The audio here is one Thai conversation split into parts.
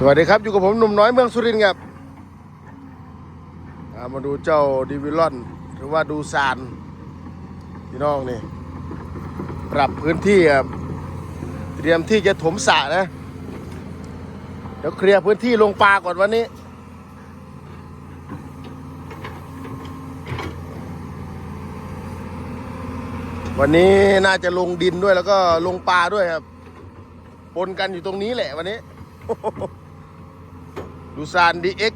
สวัสดีครับ อยู่กับผมหนุ่มน้อยเมืองสุรินทร์ครับามาดูเจ้าดิวิลอนหรือว่าดูซานพี่น้องนี่ ปรับพื้นที่ครับเตรียมที่จะถมสระนะ เดี๋ยวเคลียร์พื้นที่ลงปลาก่อนวันนี้ วันนี้น่าจะลงดินด้วยแล้วก็ลงปลาด้วยครับ ปนกันอยู่ตรงนี้แหละวันนี้ ดูซาน DX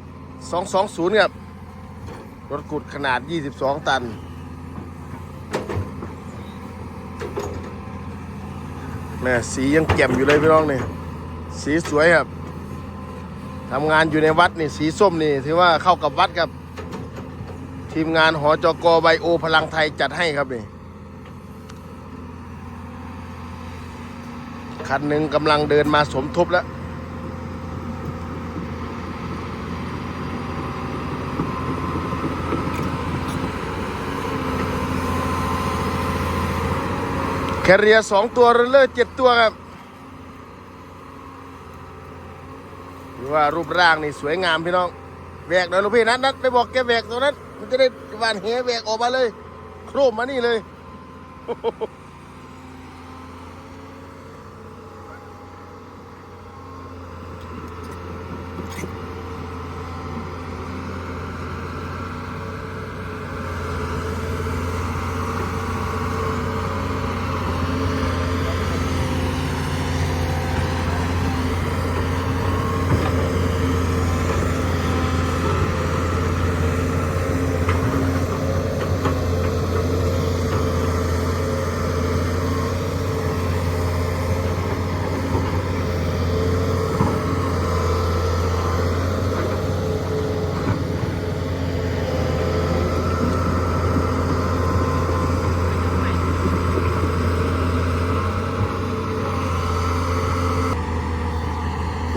220ครับ รถขุดขนาด 22 ตัน แม่สียังแจ่มอยู่เลยพี่น้องนี่ สีสวยครับทำงานอยู่ในวัดนี่ สีส้มนี่ ถือว่าเข้ากับวัดครับ ทีมงานหอจกไบโอพลังไทยจัดให้ครับนี่คันหนึ่งกำลังเดินมาสมทบแล้ว แคเรียสองตัวเรนเลอร์เจ็ดตัวครับถือว่ารูปร่างนี่สวยงามพี่น้องแวกหน่อยลูกพี่นัดนัดไปบอกแกแวกตรงนั้น มันจะได้วานเหแวกออกมาเลย โครมมานี่เลย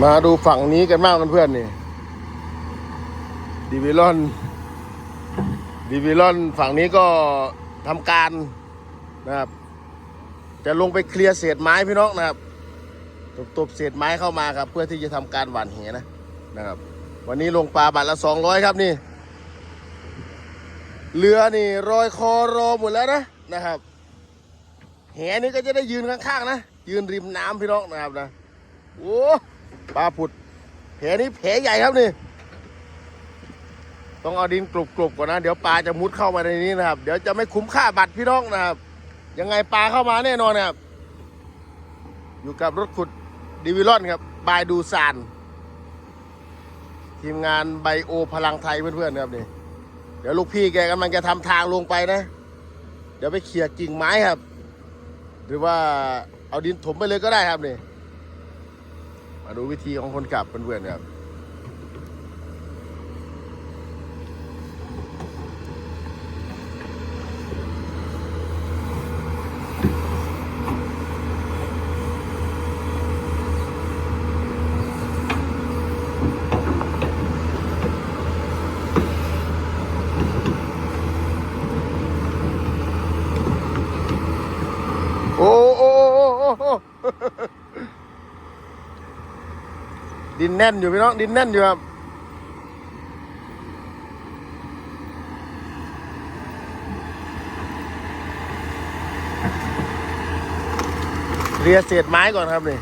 มาดูฝั่งนี้กันมากเพื่อนๆนี่ดิวิลอนดิวิลอนฝั่งนี้ก็ทำการนะครับจะลงไปเคลียร์เศษไม้พี่น้องนะครับตบเศษไม้เข้ามาครับ เพื่อที่จะทำการหว่านเหนะนะครับ วันนี้ลงปลาบาทละสองร้อยครับนี่เรือนี่รอยคอรอหมดแล้วนะนะครับแหนี่ก็จะได้ยืนข้างๆนะยืนริมน้ำพี่น้องนะครับนะโอ้ ปลาผุดแผลนี้แผลใหญ่ครับนี่ต้องเอาดินกลบๆก่อนนะ เดี๋ยวปลาจะมุดเข้ามาในนี้นะครับ เดี๋ยวจะไม่คุ้มค่าบัตรพี่น้องนะครับ ยังไงปลาเข้ามาแน่นอนนะครับ อยู่กับรถขุดดิวิลอนครับ บายดูซาน ทีมงานไบโอพลังไทยเพื่อนๆครับนี่ เดี๋ยวลูกพี่แกกำลังจะทำทางลงไปนะ เดี๋ยวไปเขี่ยกิ่งไม้ครับ หรือว่าเอาดินถมไปเลยก็ได้ครับนี่ มาดูวิธีของคนขับเป็นเพื่อนครับโอ้โอ้โอ้โอ้โอ้ ดินแน่นอยู่พี่น้องดินแน่นอยู่ครับเรียเศษไม้ก่อนครับนี่